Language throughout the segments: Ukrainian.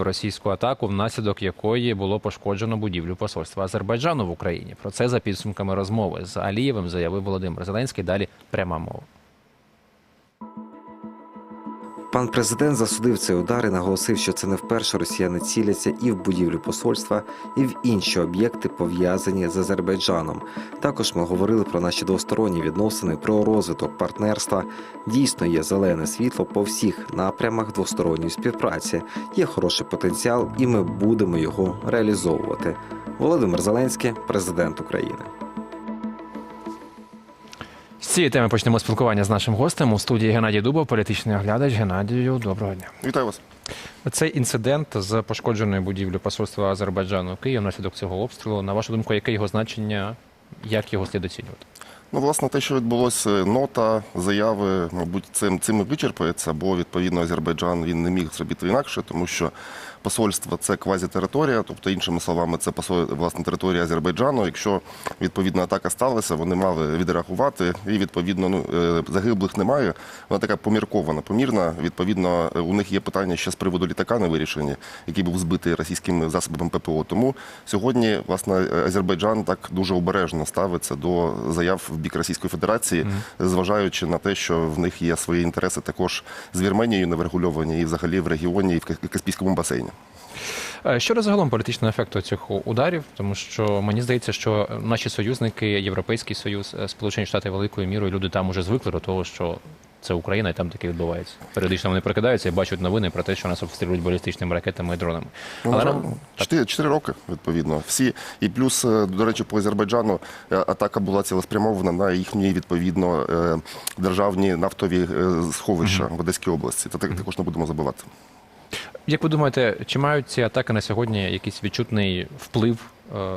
російську атаку, внаслідок якої було пошкоджено будівлю посольства Азербайджану в Україні. Про це за підсумками розмови з Алієвим заявив Володимир Зеленський. Далі пряма мова. Пан президент засудив цей удар і наголосив, що це не вперше росіяни ціляться і в будівлю посольства, і в інші об'єкти, пов'язані з Азербайджаном. Також ми говорили про наші двосторонні відносини, про розвиток партнерства. Дійсно є зелене світло по всіх напрямах двосторонньої співпраці. Є хороший потенціал, і ми будемо його реалізовувати. Володимир Зеленський, президент України. З цієї теми почнемо спілкування з нашим гостем у студії Геннадій Дубов, політичний оглядач. Геннадію, доброго дня. Вітаю вас. Цей інцидент з пошкодженою будівлею посольства Азербайджану в Києві внаслідок цього обстрілу. На вашу думку, яке його значення, як його слід оцінювати? Ну, власне, те, що відбулося, нота, заяви, мабуть, цим цим і вичерпується, бо відповідно Азербайджан він не міг зробити інакше, тому що посольство це квазітериторія, тобто, іншими словами, це посол, власне територія Азербайджану. Якщо відповідна атака сталася, вони мали відреагувати, і відповідно ну е, загиблих немає. Вона така поміркована, помірна. Відповідно, е, у них є питання ще з приводу літака не вирішені, який був збитий російськими засобами ППО. Тому сьогодні, власне, Азербайджан так дуже обережно ставиться до заяв в бік Російської Федерації, зважаючи на те, що в них є свої інтереси також з Вірменією не врегульовані і взагалі в регіоні і в Каспійському басейні. Е, Щодо загалом політичного ефекту цих ударів, тому що мені здається, що наші союзники, Європейський Союз, е, Сполучені Штати великою мірою, люди там уже звикли до того, що це Україна і там таке відбувається. Періодично вони прокидаються і бачать новини про те, що нас обстрілюють балістичними ракетами і дронами. Ну, Але нам- чотири, чотири роки, відповідно. Всі. І плюс, е, до речі, по Азербайджану атака була цілеспрямована на їхні, відповідно, державні нафтові сховища в Одеській області. Це так- також не будемо забувати. Як ви думаєте, чи мають ці атаки на сьогодні якийсь відчутний вплив е,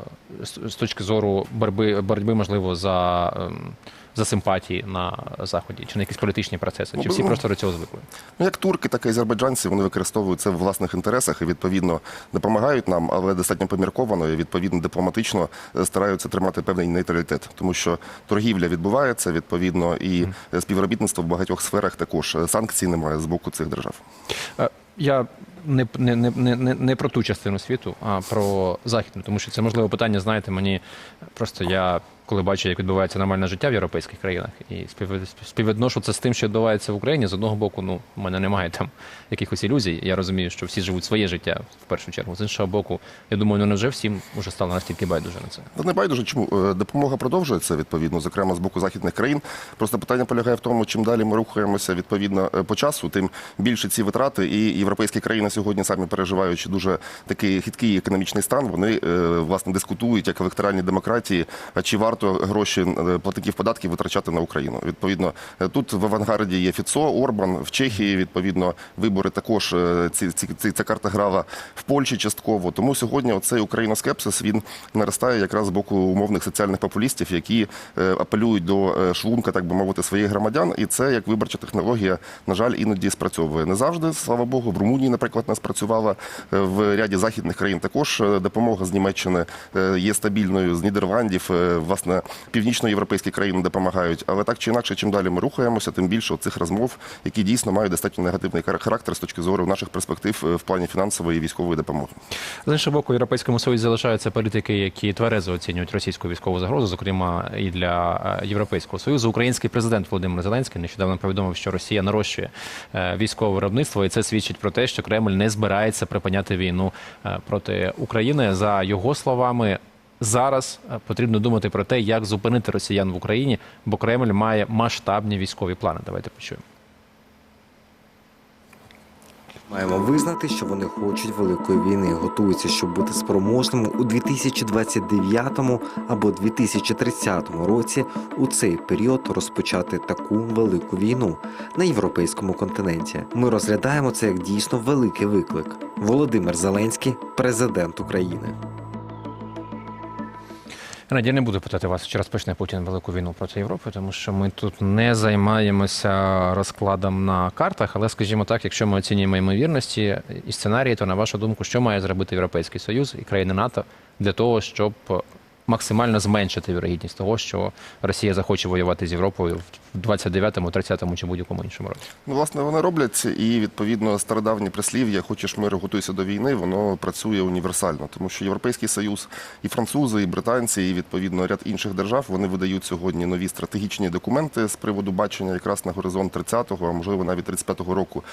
з точки зору боротьби, боротьби можливо, за, ем, за симпатії на Заході, чи на якісь політичні процеси? Чи всі ну, просто до цього звикли? Ну, як турки, так і азербайджанці, вони використовують це в власних інтересах і відповідно допомагають нам, але достатньо помірковано і відповідно дипломатично е, стараються тримати певний нейтралітет, тому що торгівля відбувається відповідно, і е, співробітництво в багатьох сферах також санкцій немає з боку цих держав. Я не, не, не, не, не- про ту частину світу, а про західну, тому що це можливо питання, знаєте, мені просто я. Коли бачу, як відбувається нормальне життя в європейських країнах, і спів- співвідношу це з тим, що відбувається в Україні. З одного боку, ну у мене немає там якихось ілюзій. Я розумію, що всі живуть своє життя в першу чергу. З іншого боку, я думаю, ну невже всім вже стало настільки байдуже на це. Та не байдуже, чому Е, допомога продовжується відповідно, зокрема з боку західних країн. Просто питання полягає в тому, чим далі ми рухаємося відповідно е, по часу, тим більше ці витрати. І європейські країни сьогодні самі переживаючи дуже такий хиткий економічний стан. Вони е, власне дискутують як в електоральній демократії, а чи варто гроші е, платників податків витрачати на Україну. Відповідно, е, тут в авангарді є Фіцо, Орбан в Чехії. Відповідно, вибори також е, ці, ці, ця карта грала в Польщі частково. Тому сьогодні оцей україноскепсис він наростає якраз з боку умовних соціальних популістів, які апелюють до шлунка, так би мовити, своїх громадян. І це як виборча технологія, на жаль, іноді спрацьовує. Не завжди, слава Богу. В Румунії, наприклад, не спрацювала в ряді західних країн. Також допомога з Німеччини є стабільною з Нідерландів. Е, Власне, північноєвропейські країни допомагають. Але так чи інакше, чим далі ми рухаємося, тим більше цих розмов, які дійсно мають достатньо негативний хар- характер з точки зору наших перспектив е, в плані фінансової і військової допомоги. З іншого боку, Європейському Союзі залишаються політики, які тверезо оцінюють російську військову загрозу, зокрема і для е, Європейського Союзу. Український президент Володимир Зеленський нещодавно повідомив, що Росія нарощує е, військове виробництво, і це свідчить про те, що Кремль не збирається припиняти війну проти України. За його словами. Зараз е, потрібно думати про те, як зупинити росіян в Україні, бо Кремль має масштабні військові плани. Давайте почуємо. Маємо визнати, що вони хочуть великої війни, готуються, щоб бути спроможними у 2029 або 2030 році у цей період розпочати таку велику війну на європейському континенті. Ми розглядаємо це як дійсно великий виклик. Володимир Зеленський, президент України. Геннадій, я не буду питати вас, чи розпочне Путін велику війну проти Європи, тому що ми тут не займаємося розкладом на картах. Але, скажімо так, якщо ми оцінюємо ймовірності і сценарії, то на вашу думку, що має зробити Європейський Союз і країни НАТО для того, щоб максимально зменшити вірогідність того, що Росія захоче воювати з Європою в 29-му, 30-му чи будь-якому іншому році. Ну, власне, вони роблять і відповідно стародавнє прислів'я Хочеш миру, готуйся до війни, воно працює універсально, тому що Європейський Союз, і французи, і британці, і відповідно ряд інших держав вони видають сьогодні нові стратегічні документи з приводу бачення якраз на горизонт 30-го, а можливо навіть 35-го року.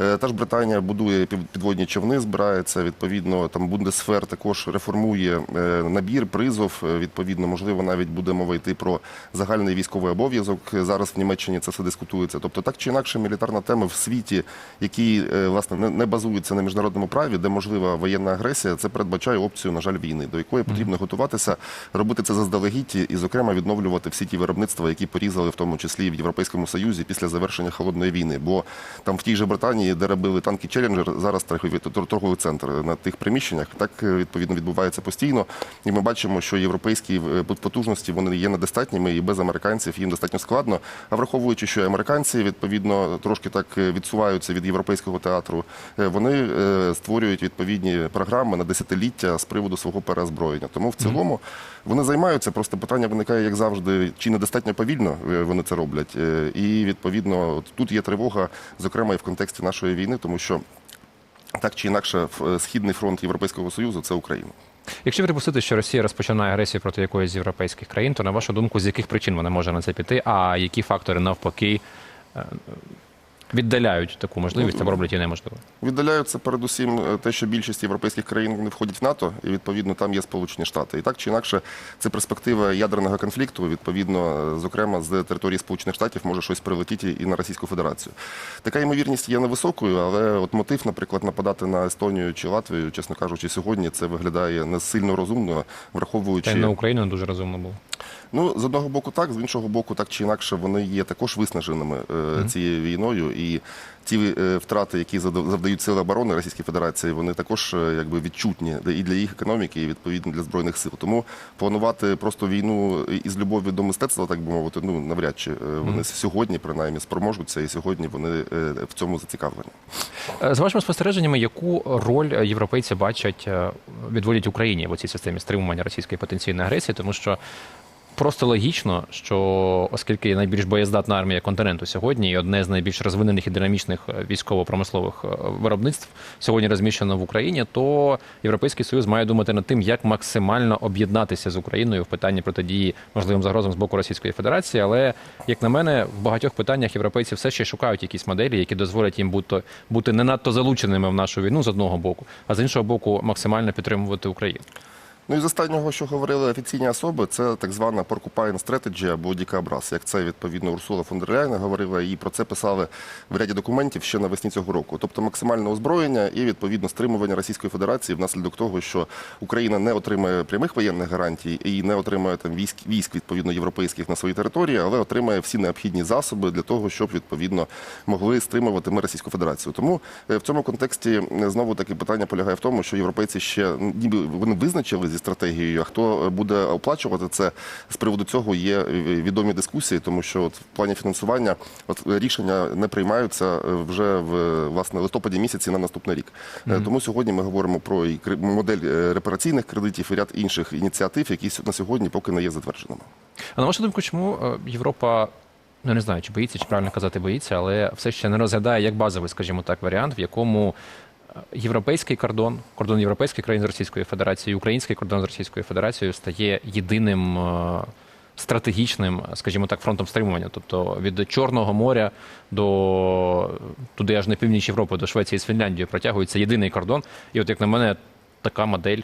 Е, Та ж Британія будує підводні човни, збирається. Відповідно, там Бундесфер також реформує е, набір, призов. Е, Відповідно, можливо, навіть буде мова йти про загальний військовий обов'язок. Зараз в Німеччині це все дискутується. Тобто, так чи інакше, мілітарна тема в світі, який е, власне не- базується на міжнародному праві, де можлива воєнна агресія, це передбачає опцію, на жаль, війни, до якої потрібно готуватися, робити це заздалегідь і, зокрема, відновлювати всі ті виробництва, які порізали, в тому числі в Європейському Союзі після завершення холодної війни. Бо там в тій же Британії, де робили танки Челленджер, зараз торговий, торговий центр на тих приміщеннях. Так е, відповідно відбувається постійно. І ми бачимо, що європейські е, потужності вони є недостатніми, і без американців їм достатньо складно. А враховуючи, що американці відповідно трошки так е, відсуваються від європейського театру, е, вони створюють відповідні програми на десятиліття з приводу свого переозброєння. Тому в цілому вони займаються. Просто питання виникає, як завжди, чи недостатньо повільно вони це роблять. І відповідно тут є тривога, зокрема і в контексті нашої війни, тому що. Так чи інакше, східний фронт Європейського союзу це Україна. Якщо припустити, що Росія розпочинає агресію проти якоїсь з європейських країн, то на вашу думку, з яких причин вона може на це піти, а які фактори навпаки е, віддаляють таку можливість або роблять її неможливо? Віддаляються передусім е, те, що більшість європейських країн не входять в НАТО, і відповідно там є Сполучені Штати. І так чи інакше, це перспектива ядерного конфлікту. Відповідно, е, зокрема, з території Сполучених Штатів може щось прилетіти і на Російську Федерацію. Така ймовірність є невисокою, але от мотив, наприклад, нападати на Естонію чи Латвію, чесно кажучи, сьогодні це виглядає не сильно розумно, враховуючи Та й на Україну дуже розумно було. Ну, з одного боку, так, з іншого боку, так чи інакше, вони є також виснаженими е, цією війною. І ті е, втрати, які завдають сили оборони Російської Федерації, вони також е, якби відчутні і для їх економіки, і відповідно для збройних сил. Тому планувати просто війну із любов'ю до мистецтва, так би мовити, ну навряд чи вони сьогодні принаймні спроможуться, і сьогодні вони в цьому зацікавлені. З вашими спостереженнями, яку роль європейці бачать, відводять Україні в цій системі стримування російської потенційної агресії, тому що просто логічно, що оскільки найбільш боєздатна армія континенту сьогодні і одне з найбільш розвинених і динамічних е, військово-промислових е, виробництв сьогодні розміщено в Україні, то Європейський Союз має думати над тим, як максимально об'єднатися з Україною в питанні протидії можливим загрозам з боку Російської Федерації. Але як на мене, в багатьох питаннях європейці все ще шукають якісь моделі, які дозволять їм бути, бути не надто залученими в нашу війну з одного боку, а з іншого боку, максимально підтримувати Україну. Ну і з останнього, що говорили офіційні особи, це так звана Porcupine Strategy або Дікабрас. Як це відповідно Урсула фон дер Ляйн говорила, і про це писали в ряді документів ще навесні цього року. Тобто максимальне озброєння і відповідно стримування Російської Федерації внаслідок того, що Україна не отримає прямих воєнних гарантій і не отримає там військ військ відповідно європейських на своїй території, але отримає всі необхідні засоби для того, щоб відповідно могли стримувати ми Російську Федерацію. Тому е, в цьому контексті е, знову таки питання полягає в тому, що європейці ще ніби вони визначили зі стратегією. А хто буде оплачувати це з приводу цього є е, відомі дискусії, тому що от в плані фінансування от рішення не приймаються е, вже в власне листопаді місяці на наступний рік. Е, Тому сьогодні ми говоримо про і модель е, репараційних кредитів і ряд інших ініціатив, які на сьогодні поки не є затвердженими. А на вашу думку, чому е, Європа, ну не знаю, чи боїться, чи правильно казати боїться, але все ще не розглядає як базовий, скажімо так, варіант, в якому е, європейський кордон, кордон європейських країн з Російською Федерацією, український кордон з Російською Федерацією стає єдиним е, стратегічним, скажімо так, фронтом стримування. Тобто від Чорного моря до туди аж на північ Європи, до Швеції з Фінляндією протягується єдиний кордон. І от як на мене, така модель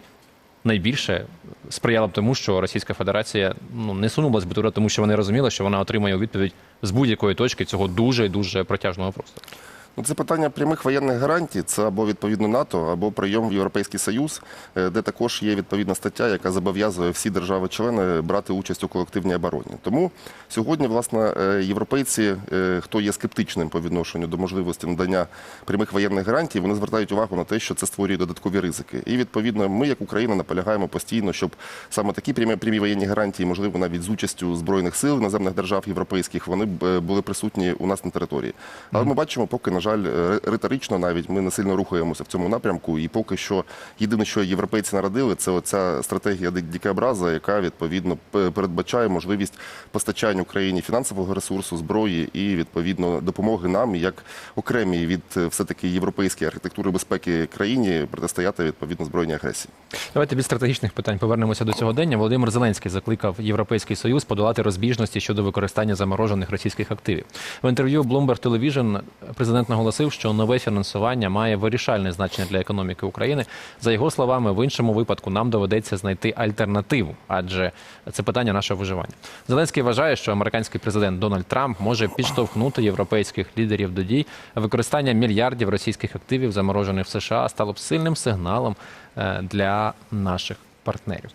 найбільше сприяла б тому, що Російська Федерація ну не сунулась би туди, тому що вони розуміли, що вона отримає у відповідь з будь-якої точки цього дуже дуже протяжного простору. Ну, це питання прямих воєнних гарантій. Це або відповідно НАТО, або прийом в Європейський Союз, е, де також є відповідна стаття, яка зобов'язує всі держави-члени брати участь у колективній обороні. Тому сьогодні, власне, е, європейці, е, хто є скептичним по відношенню до можливості надання прямих воєнних гарантій, вони звертають увагу на те, що це створює додаткові ризики. І відповідно, ми, як Україна, наполягаємо постійно, щоб саме такі прямі прямі воєнні гарантії, можливо, навіть з участю збройних сил іноземних держав європейських, вони були присутні у нас на території. Але ми бачимо, поки на жаль, е, риторично навіть ми не сильно рухаємося в цьому напрямку. І поки що єдине, що європейці народили, це оця стратегія ди- дикобраза, яка відповідно передбачає можливість постачання Україні фінансового ресурсу, зброї і відповідно допомоги нам як окремій від е, все таки європейської архітектури безпеки країні протистояти відповідно збройній агресії. Давайте без стратегічних питань повернемося до цього дня. Володимир Зеленський закликав Європейський Союз подолати розбіжності щодо використання заморожених російських активів. В інтерв'ю Bloomberg Television президент наголосив, що нове фінансування має вирішальне значення для економіки України. За його словами, в іншому випадку нам доведеться знайти альтернативу, адже це питання нашого виживання. Зеленський вважає, що американський президент Дональд Трамп може підштовхнути європейських лідерів до дій. Використання мільярдів російських активів, заморожених в США, стало б сильним сигналом е, для наших партнерів.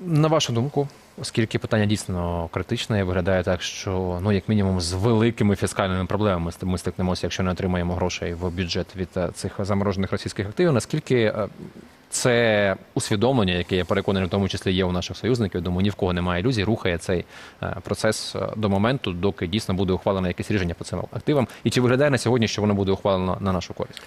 На вашу думку, оскільки питання дійсно критичне, виглядає так, що ну як мінімум з великими фіскальними проблемами ми стикнемося, якщо не отримаємо грошей в бюджет від е, цих заморожених російських активів. Наскільки е, це усвідомлення, яке я переконаний, в тому числі є у наших союзників, думаю, ні в кого немає ілюзій, рухає цей е, процес до моменту, доки дійсно буде ухвалено якесь рішення по цим активам, і чи виглядає на сьогодні, що воно буде ухвалено на нашу користь?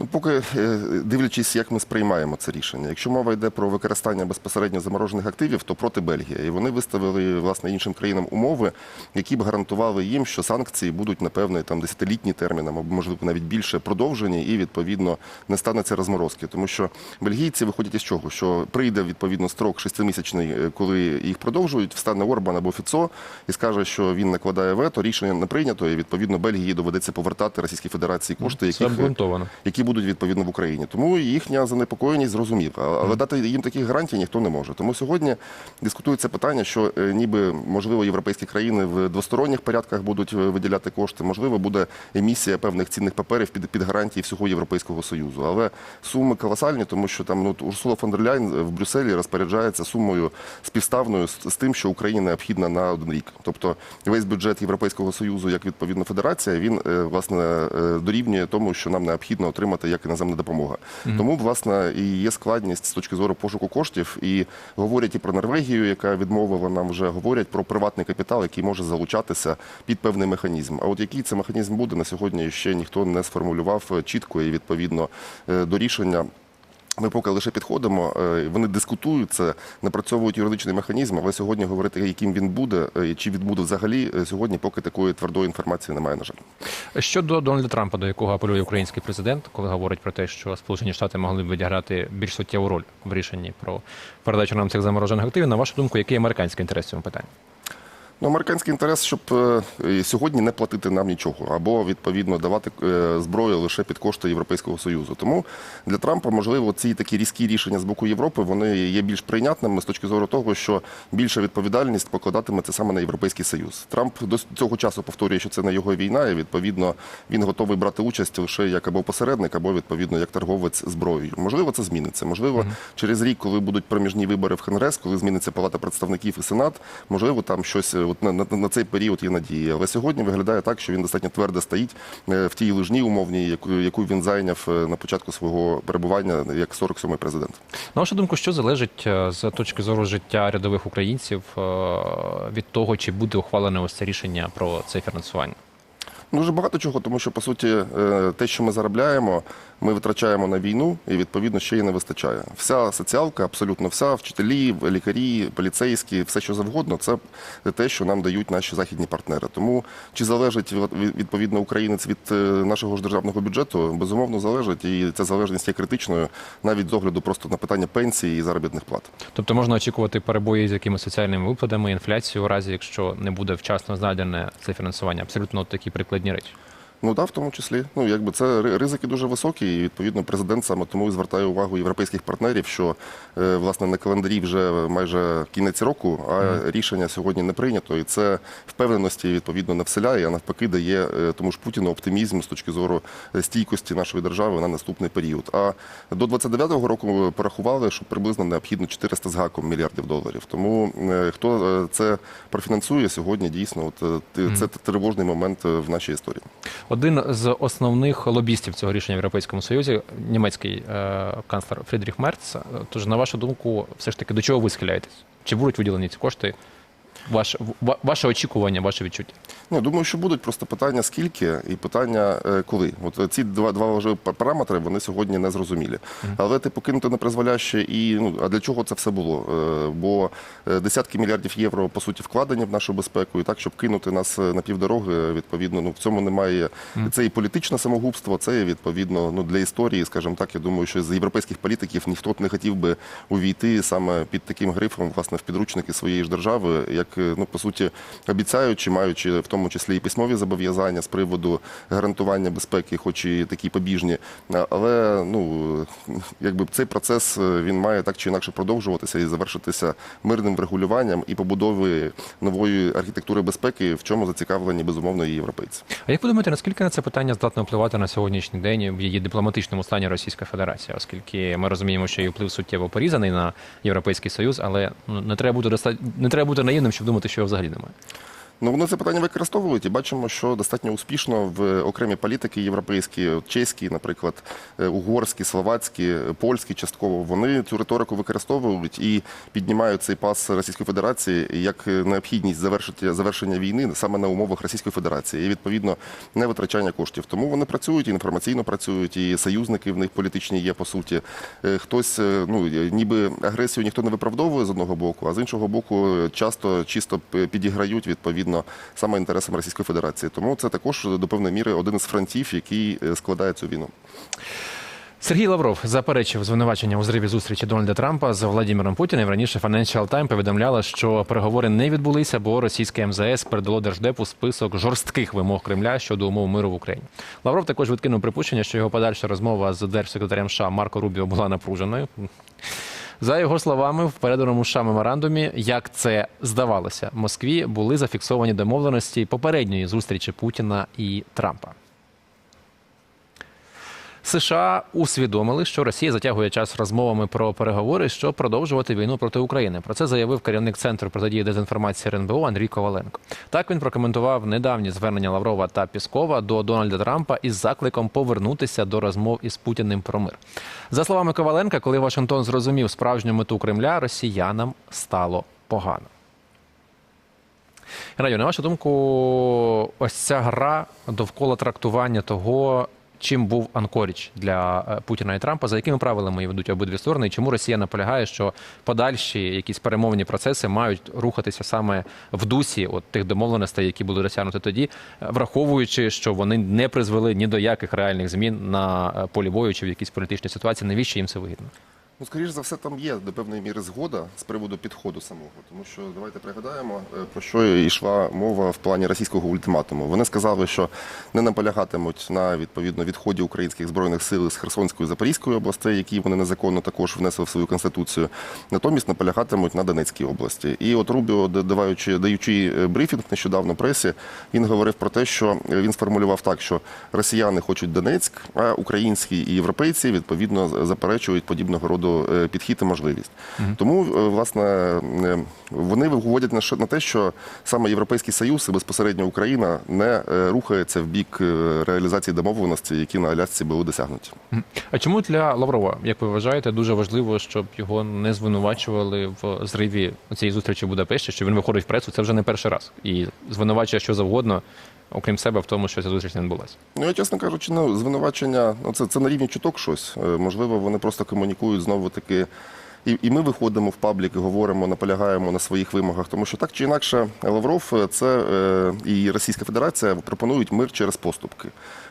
Ну, поки е, дивлячись, як ми сприймаємо це рішення. Якщо мова йде про використання безпосередньо заморожених активів, то проти Бельгії. І вони виставили власне іншим країнам умови, які б гарантували їм, що санкції будуть на певний там десятилітній термін, або можливо навіть більше продовжені, і відповідно не станеться розморозки. Тому що бельгійці виходять із чого? Що прийде відповідно строк шестимісячний, коли їх продовжують, встане Орбан або Фіцо і скаже, що він накладає вето, рішення не прийнято, і відповідно Бельгії доведеться повертати Російській Федерації кошти, обґрунтовано. які будуть відповідно в Україні. Тому їхня занепокоєність зрозуміла. Але дати їм таких гарантій ніхто не може. Тому сьогодні дискутується питання, що е, ніби можливо європейські країни в двосторонніх порядках будуть е, виділяти кошти, можливо, буде емісія певних цінних паперів під, під гарантії всього Європейського Союзу. Але суми колосальні, тому що там ну, Урсула фон дер Ляйн в Брюсселі розпоряджається сумою співставною з, з тим, що Україні необхідна на один рік. Тобто весь бюджет Європейського Союзу, як відповідно федерація, він е, власне е, дорівнює тому, що нам необхідно отримати як іноземна допомога. Тому власне і є складність з точки зору пошуку коштів. І говорять і про Норвегію, яка відмовила нам вже говорять про приватний капітал, який може залучатися під певний механізм. А от який це механізм буде на сьогодні, ще ніхто не сформулював чітко і відповідно е, до рішення. Ми поки лише підходимо, е, вони дискутують це, напрацьовують юридичний механізм, але сьогодні говорити, яким він буде, е, чи відбуде взагалі, е, сьогодні поки такої твердої інформації немає, на жаль. Щодо Дональда Трампа, до якого апелює український президент, коли говорить про те, що Сполучені Штати могли б відіграти більш суттєву роль в рішенні про передачу нам цих заморожених активів, на вашу думку, який американський інтерес в цьому питанні? Ну, американський інтерес, щоб е, сьогодні не платити нам нічого, або відповідно давати е, зброю лише під кошти Європейського союзу. Тому для Трампа, можливо, ці такі різкі рішення з боку Європи вони є більш прийнятними з точки зору того, що більша відповідальність покладатиметься саме на європейський союз. Трамп до цього часу повторює, що це не його війна, і відповідно він готовий брати участь лише як або посередник, або відповідно як торговець зброєю. Можливо, це зміниться. Можливо, через рік, коли будуть проміжні вибори в Конгрес, коли зміниться Палата представників і Сенат, можливо, там щось е, от на, на, на цей період є надія. Але сьогодні виглядає так, що він достатньо твердо стоїть е, в тій лижній умовній, яку, яку він зайняв е, на початку свого перебування як 47-й президент. На вашу думку, що залежить е, з точки зору життя рядових українців від того, чи буде ухвалене ось це рішення про це фінансування? Ну, Дуже багато чого, тому що по суті е, те, що ми заробляємо, ми витрачаємо на війну, і відповідно ще й не вистачає. Вся соціалка, абсолютно вся, вчителі, лікарі, поліцейські, все що завгодно, це те, що нам дають наші західні партнери. Тому чи залежить відповідно українець від е, нашого ж державного бюджету, безумовно залежить, і ця залежність є критичною навіть з огляду просто на питання пенсії і заробітних плат. Тобто можна очікувати перебої з якимись соціальними виплатами, інфляцію у разі, якщо не буде вчасно знайдене це фінансування. Абсолютно такі прикладні речі. Ну так, в тому числі. Ну якби це ризики дуже високі, і відповідно президент саме тому і звертає увагу європейських партнерів, що е, власне на календарі вже майже кінець року, а рішення сьогодні не прийнято, і це впевненості відповідно не вселяє, а навпаки дає е, тому ж Путіну оптимізм з точки зору е, стійкості нашої держави на наступний період. А до 29-го року порахували, що приблизно необхідно 400 з гаком мільярдів доларів. Тому хто це профінансує сьогодні, дійсно, от це тривожний момент в нашій історії. Один з основних лобістів цього рішення в Європейському Союзі, німецький е, канцлер Фрідріх Мерц. Тож, на вашу думку, все ж таки до чого ви схиляєтесь? Чи будуть виділені ці кошти Ваш, ва- ваше очікування, ваше відчуття. Ну, думаю, що будуть просто питання скільки і питання е, коли. От е, ці два, два важливі параметри вони сьогодні не зрозумілі. Але типу кинути на призволяще і ну а для чого це все було? Е, Бо десятки мільярдів євро по суті вкладені в нашу безпеку, і так, щоб кинути нас на півдороги, відповідно, ну в цьому немає це і політичне самогубство, це і, відповідно ну для історії, скажімо так. Я думаю, що з європейських політиків ніхто не хотів би увійти саме під таким грифом, власне, в підручники своєї ж держави, як ну по суті обіцяючи, маючи в тому числі і письмові зобов'язання з приводу гарантування безпеки, хоч і такі побіжні. Але ну якби цей процес е, він має так чи інакше продовжуватися і завершитися мирним врегулюванням і побудовою нової архітектури безпеки, в чому зацікавлені безумовно і європейці. А як ви думаєте, наскільки на це питання здатно впливати на сьогоднішній день в її дипломатичному стані Російська Федерація? Оскільки ми розуміємо, що її вплив суттєво порізаний на Європейський Союз, але ну, не треба бути не треба бути наївним, щоб думати, що його взагалі немає. Ну, вони це питання використовують і бачимо, що достатньо успішно в окремі політики європейські, чеські, наприклад, е, угорські, словацькі, е, польські частково, вони цю риторику використовують і піднімають цей пас Російської Федерації як необхідність завершити завершення війни саме на умовах Російської Федерації і відповідно не витрачання коштів. Тому вони працюють і інформаційно працюють, і союзники в них політичні є по суті. Е, Хтось е, ну е, ніби агресію ніхто не виправдовує з одного боку, а з іншого боку, е, часто чисто підіграють відповідно саме інтересам Російської Федерації. Тому це також до певної міри один із фронтів, який е, складає цю війну. Сергій Лавров заперечив звинувачення у зриві зустрічі Дональда Трампа з Владимиром Путіним. Раніше Financial Times повідомляла, що переговори не відбулися, бо російське МЗС передало держдепу список жорстких вимог Кремля щодо умов миру в Україні. Лавров також відкинув припущення, що його подальша розмова з держсекретарем США Марко Рубіо була напруженою. За його словами, в переданому США меморандумі, як це здавалося, в Москві були зафіксовані домовленості попередньої зустрічі Путіна і Трампа. США усвідомили, що Росія затягує час розмовами про переговори, щоб продовжувати війну проти України. Про це заявив керівник центру протидії дезінформації РНБО Андрій Коваленко. Так він прокоментував недавні звернення Лаврова та Піскова до Дональда Трампа із закликом повернутися до розмов із Путіним про мир. За словами Коваленка, коли Вашингтон зрозумів справжню мету Кремля, росіянам стало погано. Радіо, на вашу думку, ось ця гра довкола трактування того, чим був Анкоріч для е, Путіна і Трампа, за якими правилами ведуть обидві сторони, і чому Росія наполягає, що подальші якісь перемовні процеси мають рухатися саме в дусі от тих домовленостей, які були досягнуті тоді, е, враховуючи, що вони не призвели ні до яких реальних змін на е, полі бою чи в якійсь політичній ситуації, навіщо їм це вигідно? Ну, скоріш за все, там є до певної міри згода з приводу підходу самого. Тому що давайте пригадаємо, е, про що йшла мова в плані російського ультиматуму. Вони сказали, що не наполягатимуть на відповідно відході українських збройних сил з Херсонської і Запорізької областей, які вони незаконно також внесли в свою конституцію. Натомість наполягатимуть на Донецькій області. І от Рубіо, да- даваючи даючи е, брифінг нещодавно пресі, він говорив про те, що е, він сформулював так, що росіяни хочуть Донецьк, а українські і європейці відповідно заперечують подібного роду е, підхід і можливість. Тому е, власне е, вони виводять на на те, що саме Європейський Союз і безпосередньо Україна не рухається в бік реалізації домовленості, які на Алясці були досягнуті. А чому для Лаврова, як ви вважаєте, дуже важливо, щоб його не звинувачували в зриві цієї зустрічі в Будапешті, що він виходить в пресу, це вже не перший раз. І звинувачує що завгодно, окрім себе, в тому, що ця зустріч не відбулася. Ну, я, чесно кажучи, ну, звинувачення, ну, це, це на рівні чуток щось. Е, Можливо, вони просто комунікують знову таки. І, і ми виходимо в паблік і говоримо, наполягаємо на своїх вимогах, тому що так чи інакше Лавров е, це е, і Російська Федерація пропонують мир через поступки.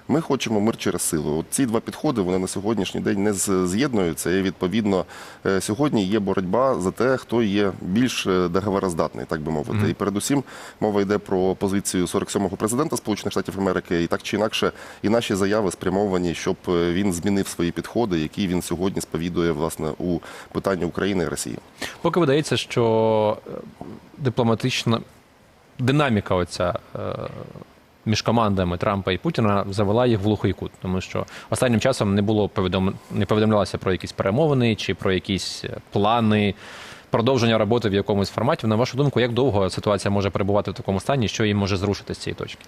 Ми хочемо мир через силу. От ці два підходи вони на сьогоднішній день не з'єднуються. І відповідно е, сьогодні є боротьба за те, хто є більш е, договороздатний, так би мовити. І передусім мова йде про позицію 47-го президента Сполучених Штатів Америки, і так чи інакше, і наші заяви спрямовані, щоб е, він змінив свої підходи, які він сьогодні сповідує власне у питанні України і Росії. Поки видається, що дипломатична динаміка оця між командами Трампа і Путіна завела їх в глухий кут, тому що останнім часом не було повідом... не повідомлялося про якісь перемовини чи про якісь е, плани. Продовження роботи в якомусь форматі. На вашу думку, як довго ситуація може перебувати в такому стані, що їм може зрушити з цієї точки?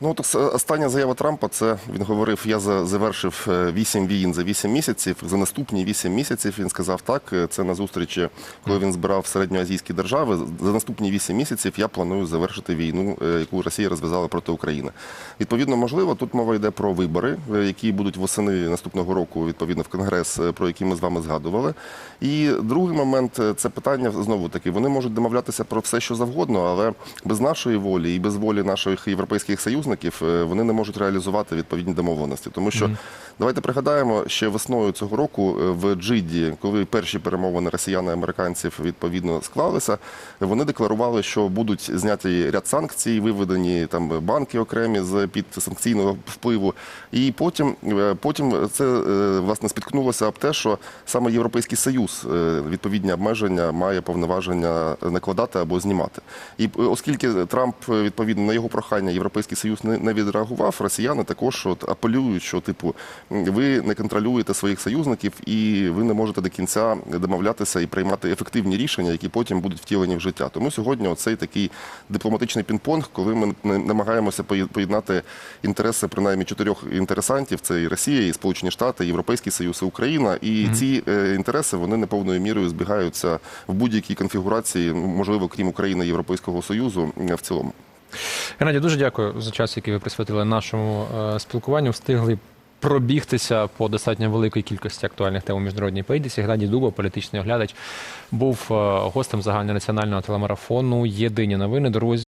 Ну, от остання заява Трампа, це він говорив: я за- завершив е, вісім війн за вісім місяців. За наступні вісім місяців він сказав так. е, Це на зустрічі, коли він збирав середньоазійські держави. За наступні вісім місяців я планую завершити війну, е, яку Росія розв'язала проти України. Відповідно, можливо, тут мова йде про вибори, е, які будуть восени наступного року, відповідно, в Конгрес, е, про які ми з вами згадували. І другий момент е, це питання знову таки. Вони можуть домовлятися про все, що завгодно, але без нашої волі і без волі наших європейських союзників е, вони не можуть реалізувати відповідні домовленості. Тому що давайте пригадаємо, ще весною цього року е, в Джиді, коли перші перемовини росіян і американців відповідно склалися, вони декларували, що будуть зняті ряд санкцій, виведені там банки окремі з під санкційного впливу. І потім, е, потім це власне спіткнулося об те, що саме Європейський Союз відповідні обмеження має повноваження накладати або знімати. І оскільки Трамп відповідно на його прохання Європейський Союз не, не відреагував, росіяни також от апелюють, що типу ви не контролюєте своїх союзників і ви не можете до кінця домовлятися і приймати ефективні рішення, які потім будуть втілені в життя. Тому сьогодні оцей такий дипломатичний пінг-понг, коли ми намагаємося поєднати інтереси принаймні чотирьох інтересантів: це і Росія, і Сполучені Штати, і Європейський Союз, і Україна. І ці е, інтереси вони не повною мірою збігаються в будь-якій конфігурації, можливо, крім України і Європейського Союзу е, в цілому. Геннадій, дуже дякую за час, який ви присвятили нашому е, спілкуванню. Встигли пробігтися по достатньо великій кількості актуальних тем у міжнародній політиці. Геннадій Дуба, політичний оглядач, був е, гостем загальнонаціонального телемарафону Єдині новини. Друзі.